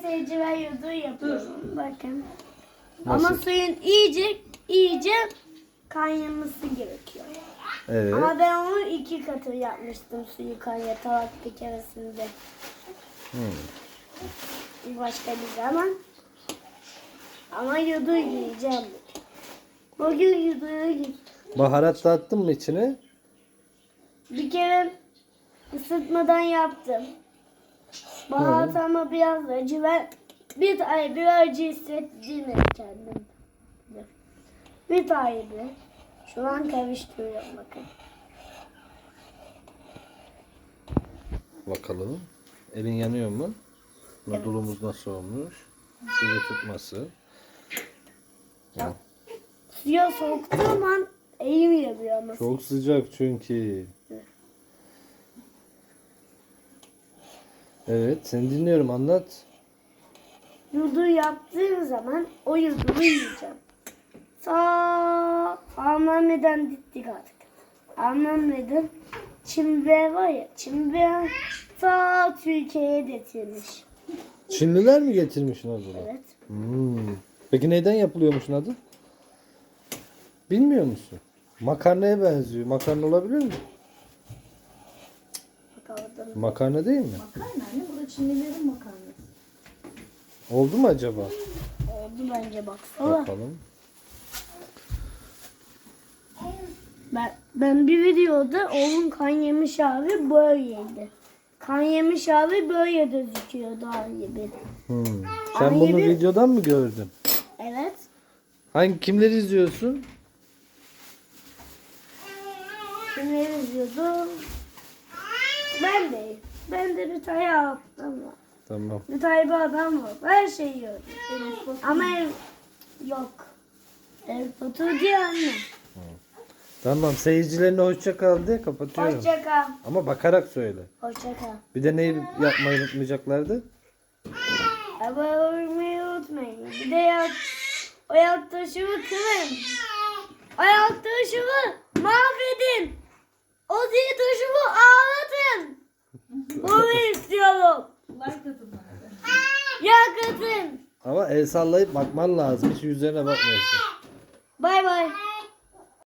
Seyirci ve yudu yapıyorum. Bakın. Nasıl? Ama suyun iyice iyice kaynaması gerekiyor. Evet. Ama ben onu iki katı yapmıştım suyu kaynatarak bir keresinde. Hmm. Başka bir zaman. Ama yudu yiyeceğim. Bugün yuduyu yiyeceğim. Baharat da attın mı içine? Bir kere ısıtmadan yaptım. Baharat ama biraz acı ve bir tane bir acı hissettiğimi kendim. Bir tane. Şu an karıştırıyorum bakın. Bakalım. Elin yanıyor mu? Noodle'umuz nasıl olmuş? Suyu tutması. Suya soktuğum an elim yanıyor ama. Çok sıcak çünkü. Evet, seni dinliyorum anlat. Yudu yaptığım zaman o yudumu yiyeceğim. Sağ anneanneden gittik artık. Anneanneden Çimbe var ya Çimbe ta Türkiye'ye getirmiş. Çinliler mi getirmiş noodle'ı? Evet. Hmm. Peki neyden yapılıyormuş adı? Bilmiyor musun? Makarnaya benziyor. Makarna olabilir mi? Bakalım. Makarna değil mi? Makarna anne bu da Çinlilerin makarnası. Oldu mu acaba? Oldu bence baksana. Bakalım. Ben, ben bir videoda oğlum kan yemiş abi böyleydi. Kan yemiş abi böyle gözüküyor daha gibi. Hmm. Sen Ay, bunu bir- videodan mı gördün? Evet. Hangi kimleri izliyorsun? Kimler izliyordu? Ben de. Ben de bir tane var. Tamam. Bir tane bir adam var. Her şeyi yiyorum. Ama ev yok. Ev Batur diye anne. Tamam seyircilerine hoşça kal de kapatıyorum. Hoşça kal. Ama bakarak söyle. Hoşça kal. Bir de neyi yapmayı unutmayacaklardı? Abone olmayı unutmayın. Bir de yat, o yaklaşımı kırın. O yaklaşımı mahvedin. Like. Ya kadın. Ama el sallayıp bakman lazım. Hiç yüzlerine bakmıyorsun. Bay bay.